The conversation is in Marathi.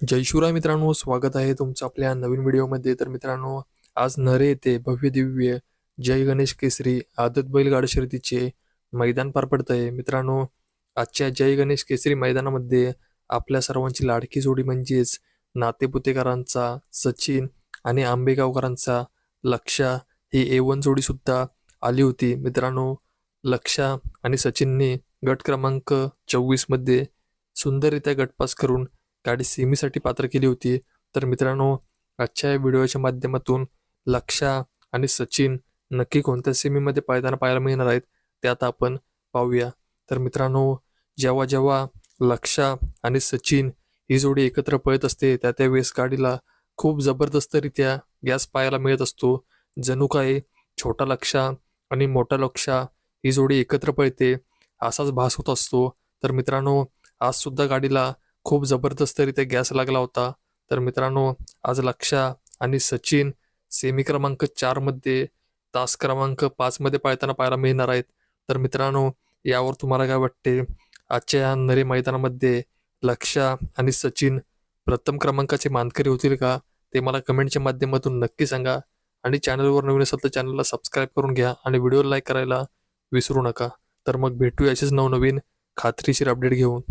जय शिवराय मित्रांनो स्वागत आहे तुमचं आपल्या नवीन व्हिडिओमध्ये. तर मित्रांनो आज नरे येथे भव्य दिव्य जय गणेश केसरी आदत बैलगाड शर्यतीचे मैदान पार पडत आहे मित्रांनो आजच्या जय गणेश केसरी मैदानामध्ये आपल्या सर्वांची लाडकी जोडी म्हणजेच नातेपुतेकरांचा सचिन आणि आंबेगावकरांचा लक्षा ही ए वन जोडीसुद्धा आली होती. मित्रांनो लक्षा आणि सचिनने गट क्रमांक चोवीसमध्ये सुंदररित्या गटपास करून गाडी सेमीसाठी पात्र केली होती. तर मित्रांनो आजच्या या व्हिडिओच्या माध्यमातून लक्षा आणि सचिन नक्की कोणत्या सेमीमध्ये पाळताना पाहायला मिळणार आहेत ते आता आपण पाहूया. तर मित्रांनो जेव्हा जेव्हा लक्षा आणि सचिन ही जोडी एकत्र पळत असते त्या त्यावेळेस गाडीला खूप जबरदस्तरित्या गॅस पाहायला मिळत असतो. जणू काय छोटा लक्षा आणि मोठा लक्षा ही जोडी एकत्र पळते असाच भास होत असतो. तर मित्रांनो आज सुद्धा गाडीला खूप जबरदस्तरित्या गॅस लागला होता. तर मित्रांनो आज लक्षा आणि सचिन सेमी क्रमांक चारमध्ये तास क्रमांक पाचमध्ये पाळताना पाहायला मिळणार आहेत. तर मित्रांनो यावर तुम्हाला काय वाटते? आजच्या या नरे मैदानामध्ये लक्षा आणि सचिन प्रथम क्रमांकाचे मानकरी होतील का? ते मला कमेंटच्या माध्यमातून नक्की सांगा. आणि चॅनलवर नवीन असेल तर चॅनलला सबस्क्राईब करून घ्या आणि व्हिडिओ लाईक करायला विसरू नका. तर मग भेटू असेच नवनवीन खात्रीशीर अपडेट घेऊन.